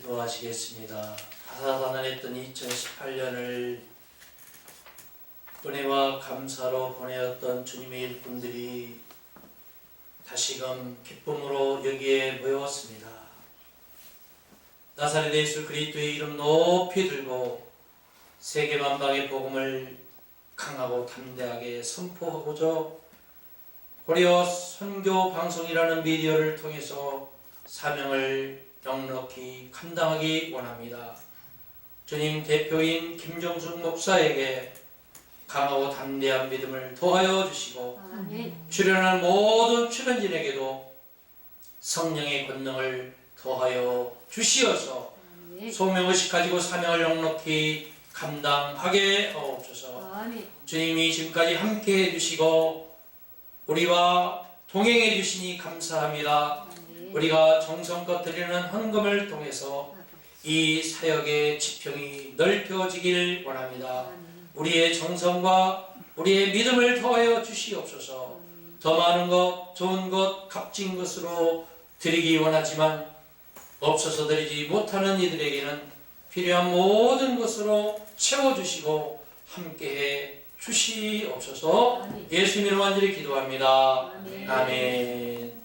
기도하시겠습니다. 다사다난했던 2018년을 은혜와 감사로 보내었던 주님의 일꾼들이 다시금 기쁨으로 여기에 모였습니다. 나사렛 예수 그리스도의 이름 높이 들고 세계 만방의 복음을 강하고 담대하게 선포하고자 고려 선교 방송이라는 미디어를 통해서 사명을 넉넉히 감당하기 원합니다. 주님 대표인 김정숙 목사에게 강하고 담대한 믿음을 더하여 주시고. 출연한 모든 출연진에게도 성령의 권능을 더하여 주시어서. 소명의식 가지고 사명을 넉넉히 감당하게 하옵소서. 주님이 지금까지 함께 해주시고 우리와 동행해 주시니 감사합니다. 우리가 정성껏 드리는 헌금을 통해서 이 사역의 지평이 넓혀지길 원합니다. 우리의 정성과 우리의 믿음을 더하여 주시옵소서. 더 많은 것, 좋은 것, 값진 것으로 드리기 원하지만 없어서 드리지 못하는 이들에게는 필요한 모든 것으로 채워주시고 함께해 주시옵소서. 예수님으로 완전히 기도합니다. 아멘. 아멘.